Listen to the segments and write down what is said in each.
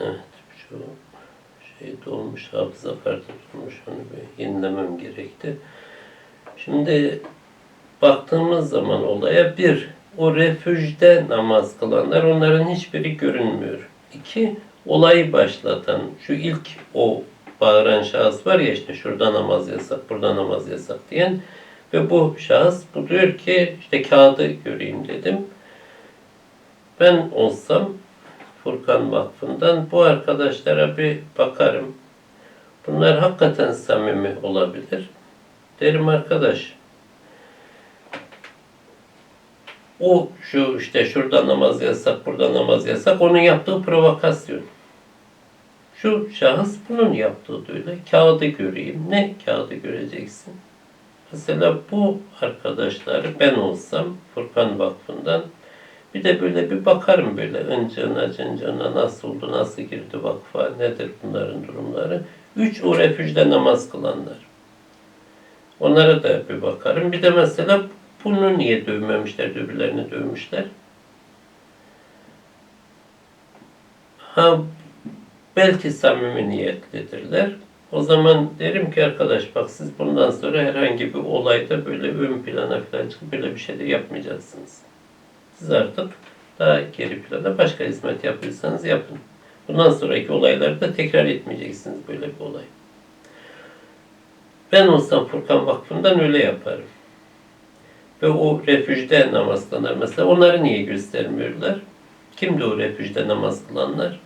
Evet, şu şey dolmuş, hafıza kartı dolmuş. Onu bir yenilemem gerekti. Şimdi baktığımız zaman olaya bir, o refüjde namaz kılanlar onların hiçbiri görünmüyor. İki, olayı başlatan şu ilk o bağıran şahıs var ya işte şurada namaz yasak, burada namaz yasak diyen ve bu şahıs bu diyor ki işte kağıdı göreyim dedim. Ben olsam Furkan Vakfı'ndan bu arkadaşlara bir bakarım. Bunlar hakikaten samimi olabilir. Derim arkadaş o şu işte şurada namaz yasak, burada namaz yasak. Onun yaptığı provokasyon. Şu şahıs bunun yaptığı da öyle. Kağıdı göreyim. Ne kağıdı göreceksin? Mesela bu arkadaşları ben olsam Furkan Vakfı'ndan bir de böyle bir bakarım böyle öncana cıncana nasıl oldu, nasıl girdi vakfa, nedir bunların durumları. Üç o refüjde namaz kılanlar. Onlara da bir bakarım. Bir de mesela bunu niye dövmemişler, öbürlerini dövmüşler. Ha belki samimi niyetlidirler. O zaman derim ki arkadaş bak siz bundan sonra herhangi bir olayda böyle ön plana falan çıkıp böyle bir şey de yapmayacaksınız. Siz artık daha geri plana başka hizmet yapıyorsanız yapın. Bundan sonraki olaylarda tekrar etmeyeceksiniz böyle bir olay. Ben olsam Furkan Vakfı'ndan öyle yaparım. Ve o refüjde namaz kılanlar mesela onları niye göstermiyorlar? Kimdi o refüjde namaz kılanlar?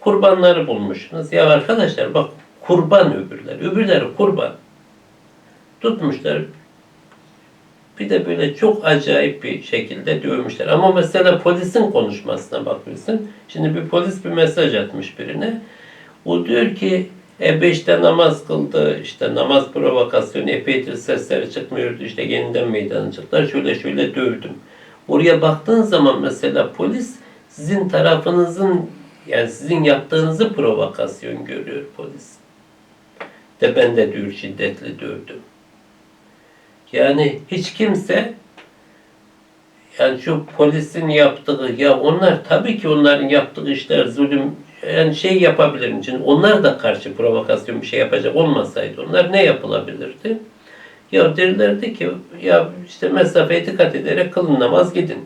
Kurbanları bulmuşsunuz. Ya arkadaşlar bak kurban öbürler. Öbürleri kurban. Tutmuşlar. Bir de böyle çok acayip bir şekilde dövmüşler. Ama mesela polisin konuşmasına bakıyorsun. Şimdi bir polis bir mesaj atmış birine. O diyor ki E5'te namaz kıldı, işte namaz provokasyonu epeydir sesleri çıkmıyordu, işte yeniden meydana çıktılar, şöyle şöyle dövdüm. Oraya baktığın zaman mesela polis sizin tarafınızın, yani sizin yaptığınızı provokasyon görüyor polis. De ben de diyor şiddetli dövdüm. Yani hiç kimse yani şu polisin yaptığı ya onlar tabii ki onların yaptığı işler zulüm yani şey yapabilirim için onlar da karşı provokasyon bir şey yapacak olmasaydı onlar ne yapılabilirdi? Ya derlerdi ki ya işte mesafeye dikkat ederek kılın namaz gidin.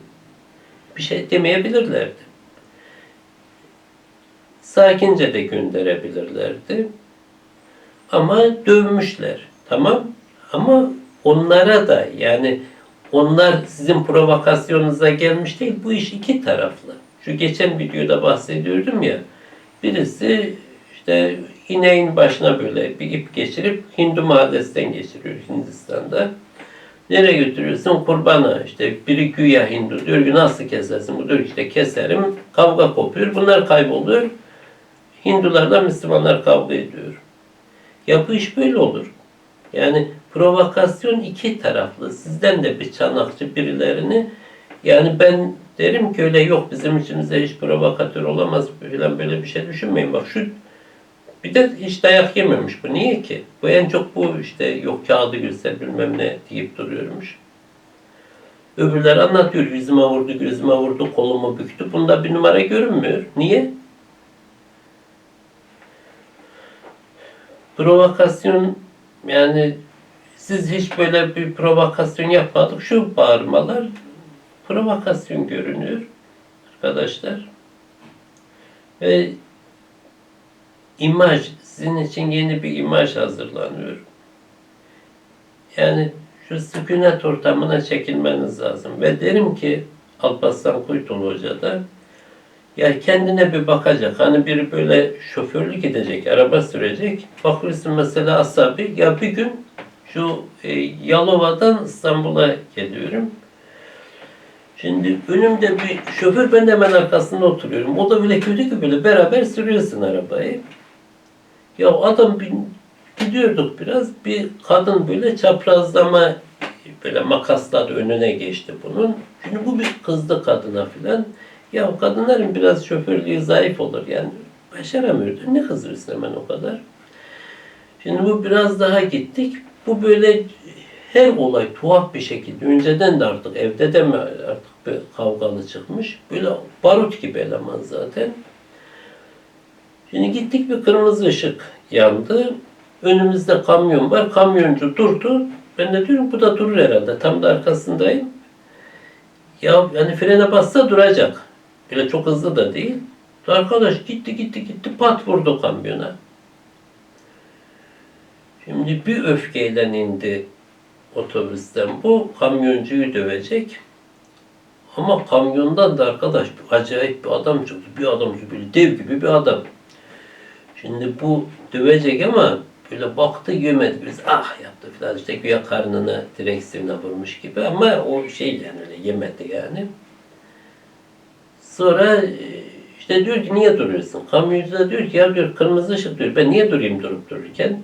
Bir şey demeyebilirlerdi. Sakince de gönderebilirlerdi. Ama dövmüşler. Tamam. Ama onlara da yani onlar sizin provokasyonunuza gelmiş değil. Bu iş iki taraflı. Şu geçen videoda bahsediyordum ya. Birisi işte ineğin başına böyle bir ip geçirip Hindu mahallesinden geçiriyor Hindistan'da. Nereye götürüyorsun? Kurbana. İşte biri güya Hindu diyor ki nasıl kesersin? Bu diyor işte keserim. Kavga kopuyor. Bunlar kayboluyor. Hindularla Müslümanlar kavga ediyor. Ya bu iş böyle olur. Yani provokasyon iki taraflı. Sizden de bir çanakçı birilerini yani ben derim ki öyle yok bizim içimizde hiç provokatör olamaz falan böyle bir şey düşünmeyin. Bak şu bir de hiç dayak yememiş bu. Niye ki? Bu en çok bu işte yok kağıdı göster bilmem ne deyip duruyormuş. Öbürler anlatıyor yüzüme vurdu, gözüme vurdu, kolumu büktü. Bunda bir numara görünmüyor. Niye? Provokasyon yani siz hiç böyle bir provokasyon yapmadık. Şu bağırmalar provokasyon görünüyor arkadaşlar. Ve imaj, sizin için yeni bir imaj hazırlanıyor. Yani şu sükunet ortamına çekilmeniz lazım. Ve derim ki Alparslan Kuytulu Hoca da ya kendine bir bakacak. Hani biri böyle şoförlük edecek, araba sürecek. Bakıyorsun mesela asabi. Ya bir gün şu e, Yalova'dan İstanbul'a geliyorum. Şimdi önümde bir şoför, ben de hemen arkasında oturuyorum. O da böyle kötü ki böyle beraber sürüyorsun arabayı. Ya adam bir, gidiyorduk biraz. Bir kadın böyle çaprazlama böyle makasladı önüne geçti bunun. Şimdi bu bir kızdı kadına filan. Ya kadınların biraz şoförlüğü zayıf olur yani. Başaramıyordu. Ne kızıyorsun hemen o kadar? Şimdi bu biraz daha gittik. Bu böyle her olay tuhaf bir şekilde. Önceden de artık evde de mi artık bir kavgalı çıkmış. Böyle barut gibi eleman zaten. Şimdi gittik bir kırmızı ışık yandı. Önümüzde kamyon var. Kamyoncu durdu. Ben de diyorum bu da durur herhalde. Tam da arkasındayım. Ya yani frene bassa duracak. Öyle çok hızlı da değil. Arkadaş gitti gitti gitti pat vurdu kamyona. Şimdi bir öfkeyle indi otobüsten bu kamyoncuyu dövecek. Ama kamyondan da arkadaş acayip bir adam çıktı. Bir adam böyle dev gibi bir adam. Şimdi bu dövecek ama böyle baktı yemedi. Biz ah yaptı falan işte güya karnına direksiyona vurmuş gibi ama o şey yani öyle yemedi yani. Sonra e, işte diyor ki niye duruyorsun? Kamyoncu da diyor ki ya diyor kırmızı ışık diyor. Ben niye durayım durup dururken?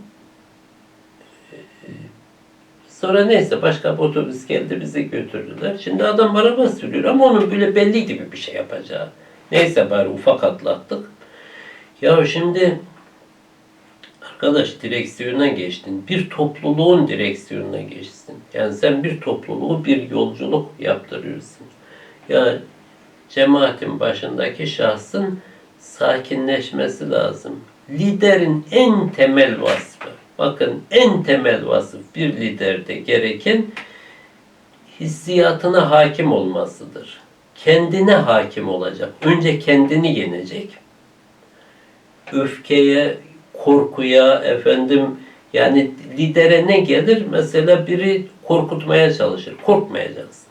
Sonra neyse başka bir otobüs geldi bizi götürdüler. Şimdi adam araba sürüyor ama onun böyle belli gibi bir şey yapacağı. Neyse bari ufak atlattık. Ya şimdi arkadaş direksiyona geçtin. Bir topluluğun direksiyonuna geçtin. Yani sen bir topluluğu bir yolculuk yaptırıyorsun. Ya cemaatin başındaki şahsın sakinleşmesi lazım. Liderin en temel vasfı, bakın en temel vasıf bir liderde gereken hissiyatına hakim olmasıdır. Kendine hakim olacak. Önce kendini yenecek. Öfkeye, korkuya, efendim yani lidere ne gelir? Mesela biri korkutmaya çalışır. Korkmayacaksın.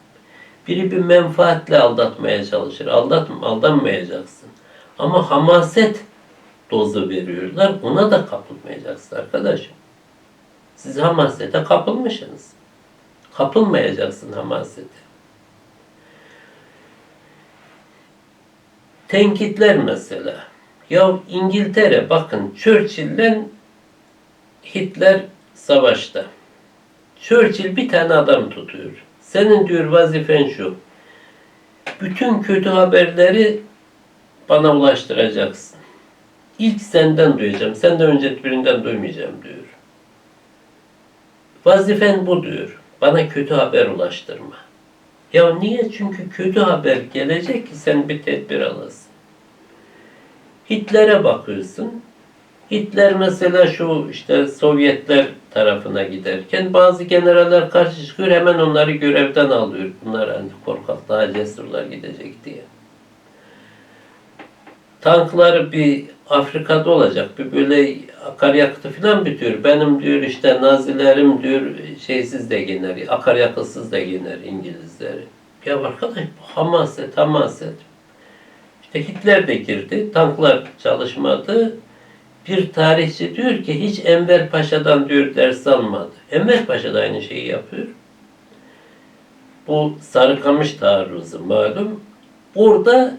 Biri bir menfaatle aldatmaya çalışır. Aldatma, aldanmayacaksın. Ama hamaset dozu veriyorlar. Ona da kapılmayacaksın arkadaşım. Siz hamasete kapılmışsınız. Kapılmayacaksın hamasete. Tenkitler mesela. Ya İngiltere bakın Churchill'le Hitler savaşta. Churchill bir tane adam tutuyor. Senin diyor vazifen şu. Bütün kötü haberleri bana ulaştıracaksın. İlk senden duyacağım. Senden önce birinden duymayacağım diyor. Vazifen bu diyor. Bana kötü haber ulaştırma. Ya niye? Çünkü kötü haber gelecek ki sen bir tedbir alasın. Hitler'e bakıyorsun. Hitler mesela şu işte Sovyetler tarafına giderken bazı generaller karşı çıkıyor hemen onları görevden alıyor. Bunlar hani korkak daha cesurlar gidecek diye. Tanklar bir Afrika'da olacak. Bir böyle akaryakıtı falan bitiyor. Benim diyor işte Nazilerim diyor şeysiz de gener, akaryakıtsız da gener İngilizleri. Ya arkadaş bu hamaset, hamaset. İşte Hitler de girdi. Tanklar çalışmadı. Bir tarihçi diyor ki hiç Enver Paşa'dan diyor ders almadı. Enver Paşa da aynı şeyi yapıyor. Bu Sarıkamış taarruzu malum. Burada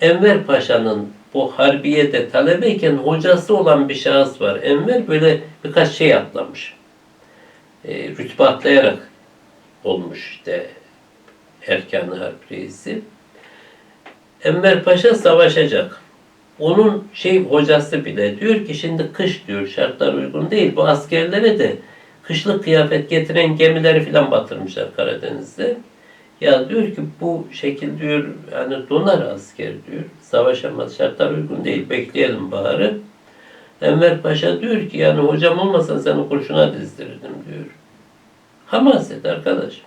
Enver Paşa'nın bu harbiyede talebeyken hocası olan bir şahıs var. Enver böyle birkaç şey atlamış. E, rütbe atlayarak olmuş işte Erkan-ı Harp reisi. Enver Paşa savaşacak. Onun şey hocası bile diyor ki şimdi kış diyor şartlar uygun değil. Bu askerlere de kışlık kıyafet getiren gemileri filan batırmışlar Karadeniz'de. Ya diyor ki bu şekil diyor yani donar asker diyor. Savaşamaz şartlar uygun değil. Bekleyelim bari. Enver Paşa diyor ki yani hocam olmasan seni kurşuna dizdirirdim diyor. Hamaset arkadaş.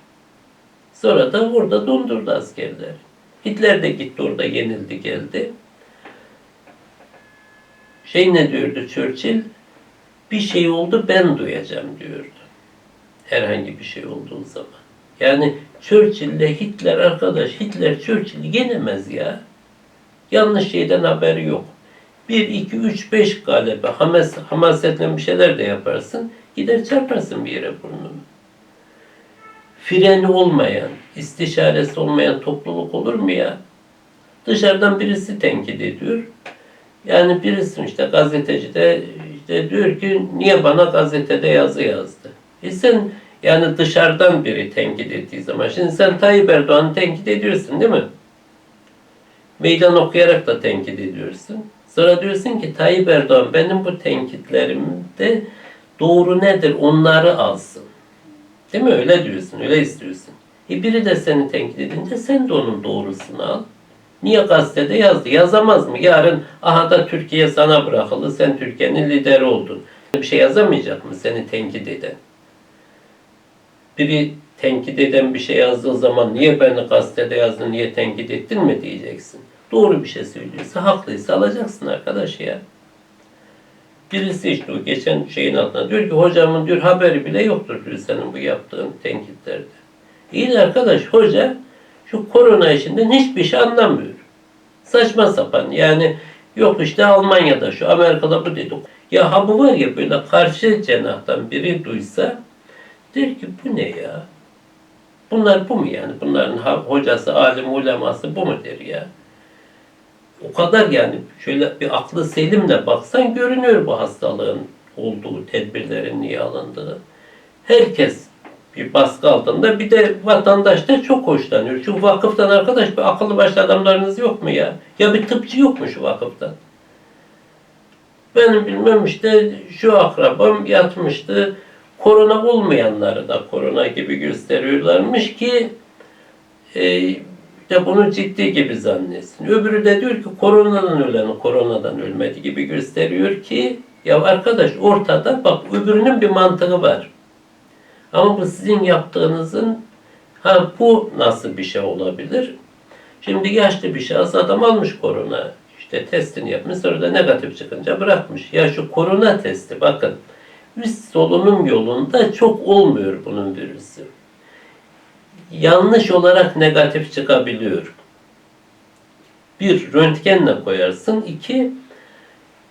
Sonra da orada dondurdu askerler. Hitler de gitti orada yenildi geldi. Şey ne diyordu Churchill? Bir şey oldu ben duyacağım diyordu. Herhangi bir şey olduğu zaman. Yani Churchill ile Hitler arkadaş, Hitler Churchill'i yenemez ya. Yanlış şeyden haberi yok. 1, 2, 3, 5 galiba hamas, hamasetle bir şeyler de yaparsın. Gider çarparsın bir yere burnunu. Freni olmayan, istişaresi olmayan topluluk olur mu ya? Dışarıdan birisi tenkit ediyor. Yani birisi işte gazeteci de işte diyor ki niye bana gazetede yazı yazdı? E sen yani dışarıdan biri tenkit ettiği zaman. Şimdi sen Tayyip Erdoğan'ı tenkit ediyorsun değil mi? Meydan okuyarak da tenkit ediyorsun. Sonra diyorsun ki Tayyip Erdoğan benim bu tenkitlerimde doğru nedir onları alsın. Değil mi? Öyle diyorsun, öyle istiyorsun. E biri de seni tenkit edince sen de onun doğrusunu al. Niye gazetede yazdı? Yazamaz mı? Yarın aha da Türkiye sana bırakıldı. Sen Türkiye'nin lideri oldun. Bir şey yazamayacak mı seni tenkit eden? Biri tenkit eden bir şey yazdığı zaman niye beni gazetede yazdın, niye tenkit ettin mi diyeceksin. Doğru bir şey söylüyorsa, haklıysa alacaksın arkadaş ya. Birisi işte o geçen şeyin altına diyor ki hocamın diyor haberi bile yoktur diyor senin bu yaptığın tenkitlerde. İyi de arkadaş hoca şu korona işinden hiçbir şey anlamıyor. Saçma sapan yani yok işte Almanya'da şu Amerika'da bu dedi. Ya ha bu var ya böyle karşı cenahtan biri duysa der ki bu ne ya? Bunlar bu mu yani? Bunların hocası, alim, uleması bu mu der ya? O kadar yani şöyle bir aklı selimle baksan görünüyor bu hastalığın olduğu, tedbirlerin niye alındığı. Herkes bir baskı altında bir de vatandaş da çok hoşlanıyor. Şu vakıftan arkadaş bir akıllı başlı adamlarınız yok mu ya? Ya bir tıpçı yok mu şu vakıftan? Benim bilmem işte şu akrabam yatmıştı. Korona olmayanları da korona gibi gösteriyorlarmış ki e, de bunu ciddi gibi zannetsin. Öbürü de diyor ki koronadan ölen koronadan ölmedi gibi gösteriyor ki ya arkadaş ortada bak öbürünün bir mantığı var. Ama bu sizin yaptığınızın ha bu nasıl bir şey olabilir? Şimdi yaşlı bir şahıs adam almış korona. işte testini yapmış sonra da negatif çıkınca bırakmış. Ya şu korona testi bakın üst solunum yolunda çok olmuyor bunun virüsü. Yanlış olarak negatif çıkabiliyor. Bir, röntgenle koyarsın. İki,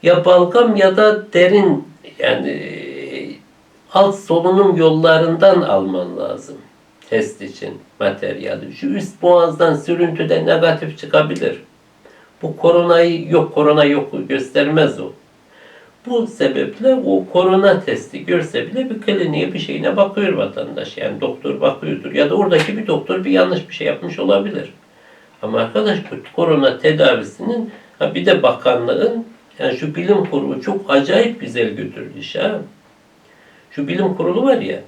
ya balgam ya da derin yani alt solunum yollarından alman lazım test için materyali. Şu üst boğazdan sürüntüde negatif çıkabilir. Bu koronayı yok, korona yok göstermez o. Bu sebeple o korona testi görse bile bir kliniğe bir şeyine bakıyor vatandaş. Yani doktor bakıyordur. Ya da oradaki bir doktor bir yanlış bir şey yapmış olabilir. Ama arkadaş bu korona tedavisinin ha bir de bakanlığın yani şu bilim kurulu çok acayip güzel götürdü iş ha. Şu bilim kurulu var ya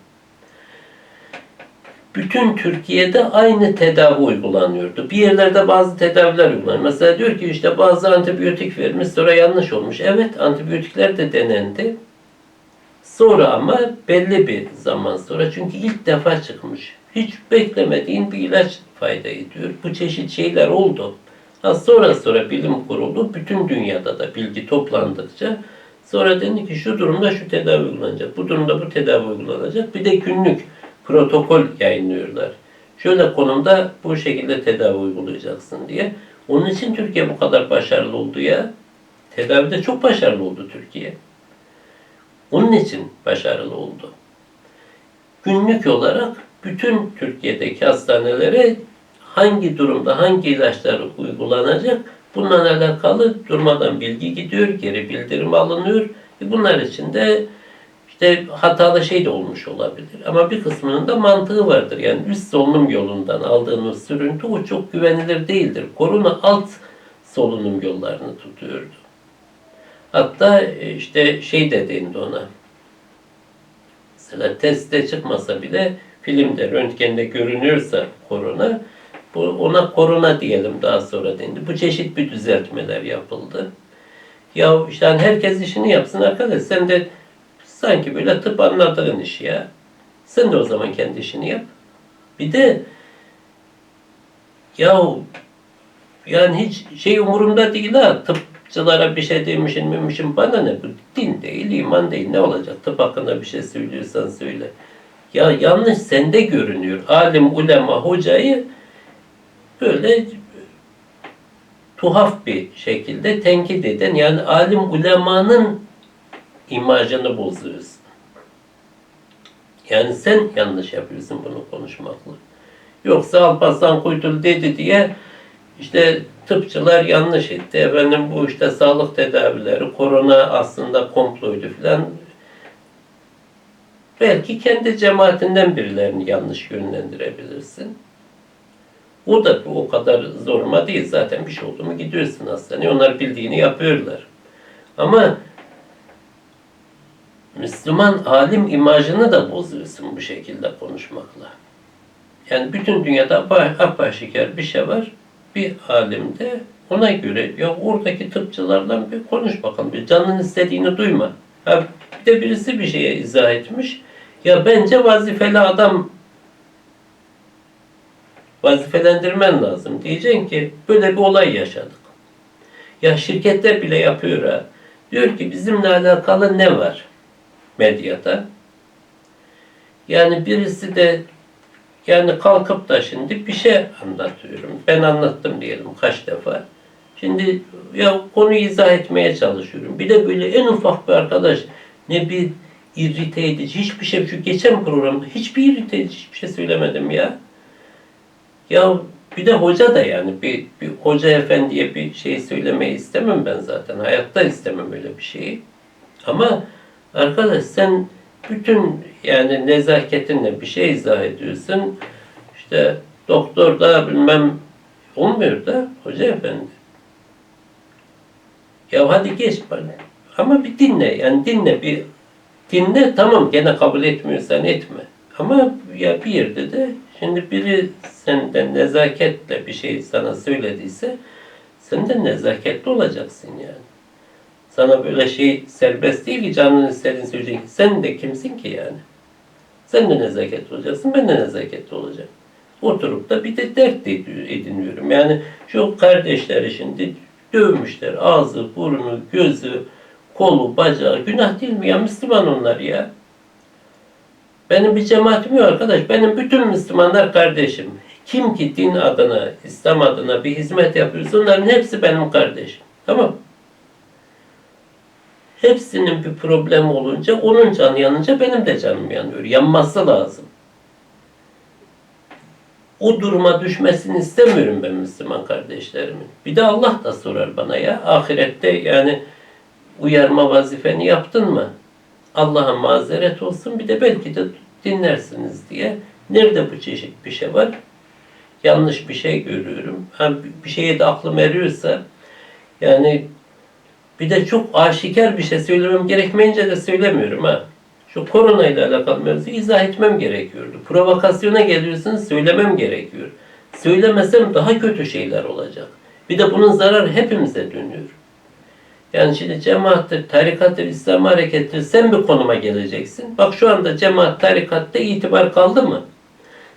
bütün Türkiye'de aynı tedavi uygulanıyordu. Bir yerlerde bazı tedaviler uygulanıyor. Mesela diyor ki işte bazı antibiyotik vermiş sonra yanlış olmuş. Evet antibiyotikler de denendi. Sonra ama belli bir zaman sonra çünkü ilk defa çıkmış. Hiç beklemediğin bir ilaç fayda ediyor. Bu çeşit şeyler oldu. Ha sonra sonra bilim kurulu bütün dünyada da bilgi toplandıkça sonra dedi ki şu durumda şu tedavi uygulanacak. Bu durumda bu tedavi uygulanacak. Bir de günlük protokol yayınlıyorlar. Şöyle konumda bu şekilde tedavi uygulayacaksın diye. Onun için Türkiye bu kadar başarılı oldu ya. Tedavide çok başarılı oldu Türkiye. Onun için başarılı oldu. Günlük olarak bütün Türkiye'deki hastanelere hangi durumda hangi ilaçlar uygulanacak bununla alakalı durmadan bilgi gidiyor, geri bildirim alınıyor. E bunlar için de işte hatalı şey de olmuş olabilir. Ama bir kısmının da mantığı vardır. Yani üst solunum yolundan aldığımız sürüntü o çok güvenilir değildir. Korona alt solunum yollarını tutuyordu. Hatta e, işte şey de ona. Mesela testte çıkmasa bile filmde, röntgende görünüyorsa korona, bu ona korona diyelim daha sonra dendi. Bu çeşit bir düzeltmeler yapıldı. Ya işte hani herkes işini yapsın arkadaş. Sen de sanki böyle tıp anladığın iş ya. Sen de o zaman kendi işini yap. Bir de yahu yani hiç şey umurumda değil ha. Tıpçılara bir şey demişim memişim bana ne bu din değil, iman değil ne olacak? Tıp hakkında bir şey söylüyorsan söyle. Ya yanlış sende görünüyor. Alim, ulema, hocayı böyle tuhaf bir şekilde tenkit eden yani alim ulemanın imajını bozuyorsun. Yani sen yanlış yapıyorsun bunu konuşmakla. Yoksa Alparslan Kuytul dedi diye işte tıpçılar yanlış etti. Efendim bu işte sağlık tedavileri, korona aslında komploydu filan. Belki kendi cemaatinden birilerini yanlış yönlendirebilirsin. O da o kadar zoruma değil. Zaten bir şey oldu mu gidiyorsun hastaneye. Onlar bildiğini yapıyorlar. Ama Müslüman alim imajını da bozuyorsun bu şekilde konuşmakla. Yani bütün dünyada apa- apaşikar bir şey var. bir alim de ona göre ya oradaki tıpçılardan bir konuş bakalım. Bir canın istediğini duyma. Ha, bir de birisi bir şeye izah etmiş. Ya bence vazifeli adam vazifelendirmen lazım. Diyeceksin ki böyle bir olay yaşadık. Ya şirketler bile yapıyor ha. Diyor ki bizimle alakalı ne var medyada? Yani birisi de yani kalkıp da şimdi bir şey anlatıyorum. Ben anlattım diyelim kaç defa. Şimdi ya konuyu izah etmeye çalışıyorum. Bir de böyle en ufak bir arkadaş ne bir irrite edici hiçbir şey şu geçen programda hiçbir irrite edici hiçbir şey söylemedim ya. Ya bir de hoca da yani bir, bir hoca efendiye bir şey söylemeyi istemem ben zaten. Hayatta istemem öyle bir şeyi. Ama arkadaş sen bütün yani nezaketinle bir şey izah ediyorsun. İşte doktor da bilmem olmuyor da hoca efendi. Ya hadi geç bana. Ama bir dinle yani dinle bir dinle tamam gene kabul etmiyorsan etme. Ama ya bir yerde de şimdi biri senden nezaketle bir şey sana söylediyse sen de nezaketli olacaksın yani. Sana böyle şey serbest değil ki canın istediğini söyleyeceksin. Sen de kimsin ki yani? Sen de nezaketli olacaksın, ben de nezaketli olacağım. Oturup da bir de dert ediniyorum. Yani şu kardeşleri şimdi dövmüşler. Ağzı, burnu, gözü, kolu, bacağı. Günah değil mi ya? Müslüman onlar ya. Benim bir cemaatim yok arkadaş. Benim bütün Müslümanlar kardeşim. Kim ki din adına, İslam adına bir hizmet yapıyorsa onların hepsi benim kardeşim. Tamam Hepsinin bir problem olunca, onun canı yanınca benim de canım yanıyor. Yanması lazım. O duruma düşmesini istemiyorum ben Müslüman kardeşlerimin. Bir de Allah da sorar bana ya. Ahirette yani uyarma vazifeni yaptın mı? Allah'a mazeret olsun bir de belki de dinlersiniz diye. Nerede bu çeşit bir şey var? Yanlış bir şey görüyorum. Ha, bir şeye de aklım eriyorsa yani bir de çok aşikar bir şey söylemem gerekmeyince de söylemiyorum ha. Şu korona ile alakalı mevzuyu izah etmem gerekiyordu. Provokasyona geliyorsunuz söylemem gerekiyor. Söylemesem daha kötü şeyler olacak. Bir de bunun zararı hepimize dönüyor. Yani şimdi cemaattir, tarikattır, İslam harekettir sen bir konuma geleceksin. Bak şu anda cemaat, tarikatta itibar kaldı mı?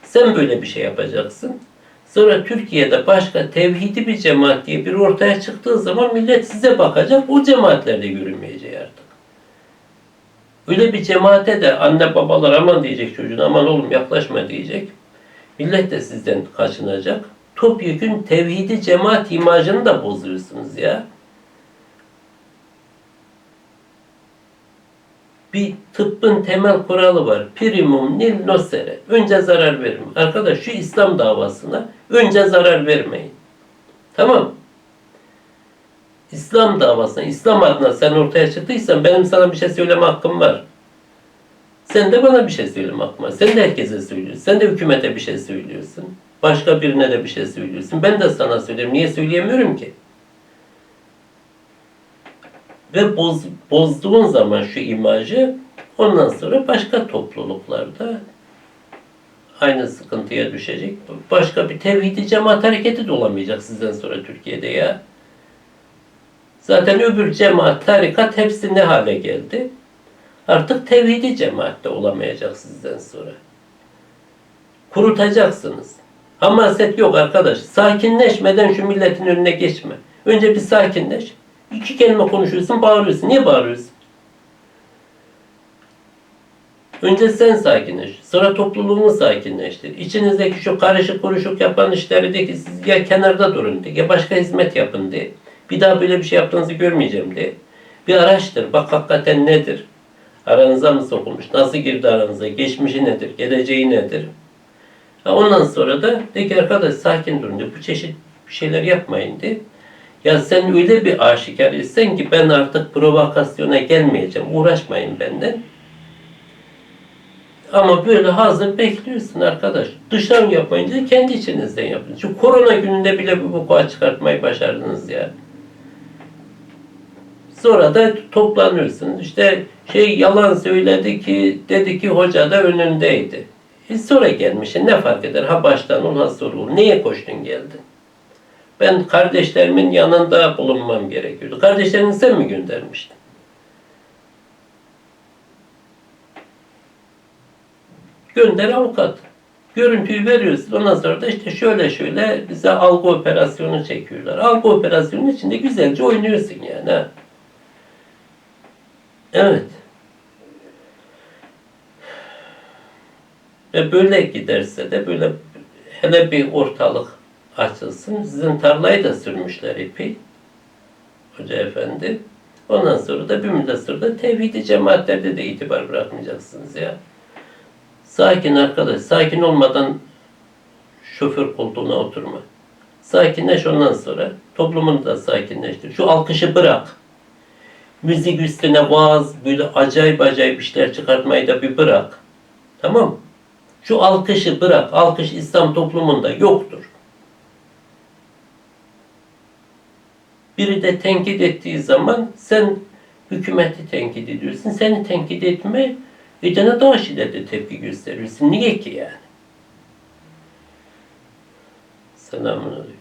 Sen böyle bir şey yapacaksın. Sonra Türkiye'de başka tevhidi bir cemaat diye bir ortaya çıktığı zaman millet size bakacak. O cemaatlerde yürümeyecek artık. Öyle bir cemaate de anne babalar aman diyecek çocuğuna aman oğlum yaklaşma diyecek. Millet de sizden kaçınacak. Topyekün tevhidi cemaat imajını da bozuyorsunuz ya. Bir tıbbın temel kuralı var. Primum nil nocere. Önce zarar verme. Arkadaş şu İslam davasına önce zarar vermeyin. Tamam. İslam davasına, İslam adına sen ortaya çıktıysan benim sana bir şey söyleme hakkım var. Sen de bana bir şey söyleme hakkım var. Sen de herkese söylüyorsun. Sen de hükümete bir şey söylüyorsun. Başka birine de bir şey söylüyorsun. Ben de sana söylüyorum. Niye söyleyemiyorum ki? Ve boz, bozduğun zaman şu imajı ondan sonra başka topluluklarda aynı sıkıntıya düşecek. Başka bir tevhidi cemaat hareketi de olamayacak sizden sonra Türkiye'de ya. Zaten öbür cemaat, tarikat hepsi ne hale geldi? Artık tevhidi cemaatte olamayacak sizden sonra. Kurutacaksınız. Hamaset yok arkadaş. Sakinleşmeden şu milletin önüne geçme. Önce bir sakinleş. İki kelime konuşuyorsun, bağırıyorsun. Niye bağırıyorsun? Önce sen sakinleş. Sonra topluluğunu sakinleştir. İçinizdeki şu karışık kuruşuk yapan işleri de ki siz ya kenarda durun de, ya başka hizmet yapın de. Bir daha böyle bir şey yaptığınızı görmeyeceğim de. Bir araştır. Bak hakikaten nedir? Aranıza mı sokulmuş? Nasıl girdi aranıza? Geçmişi nedir? Geleceği nedir? Ha ondan sonra da de ki arkadaş sakin durun de. Bu çeşit şeyler yapmayın de. Ya sen öyle bir aşikar etsen ki ben artık provokasyona gelmeyeceğim. Uğraşmayın benden. Ama böyle hazır bekliyorsun arkadaş. Dışarı yapmayınca kendi içinizden yapın. Şu korona gününde bile bu vuku'a çıkartmayı başardınız ya. Sonra da toplanıyorsunuz. İşte şey yalan söyledi ki dedi ki hoca da önündeydi. E sonra gelmiş. Ne fark eder? Ha baştan ol ha sorul. Niye koştun geldin? Ben kardeşlerimin yanında bulunmam gerekiyordu. Kardeşlerini sen mi göndermiştin? Gönder avukat. Görüntüyü veriyorsun. Ondan sonra da işte şöyle şöyle bize algı operasyonu çekiyorlar. Algı operasyonun içinde güzelce oynuyorsun yani. Ha. Evet. Ve böyle giderse de böyle hele bir ortalık açılsın. Sizin tarlayı da sürmüşler ipi. Hoca efendi. Ondan sonra da bir müddet sonra da tevhidi cemaatlerde de itibar bırakmayacaksınız ya. Sakin arkadaş, sakin olmadan şoför koltuğuna oturma. Sakinleş ondan sonra toplumunu da sakinleştir. Şu alkışı bırak. Müzik üstüne vaaz, böyle acayip acayip işler çıkartmayı da bir bırak. Tamam? Şu alkışı bırak. Alkış İslam toplumunda yoktur. Biri de tenkit ettiği zaman sen hükümeti tenkit ediyorsun. Seni tenkit etme edene daha şiddetli tepki gösteriyorsun. Niye ki yani? Selamun aleyküm.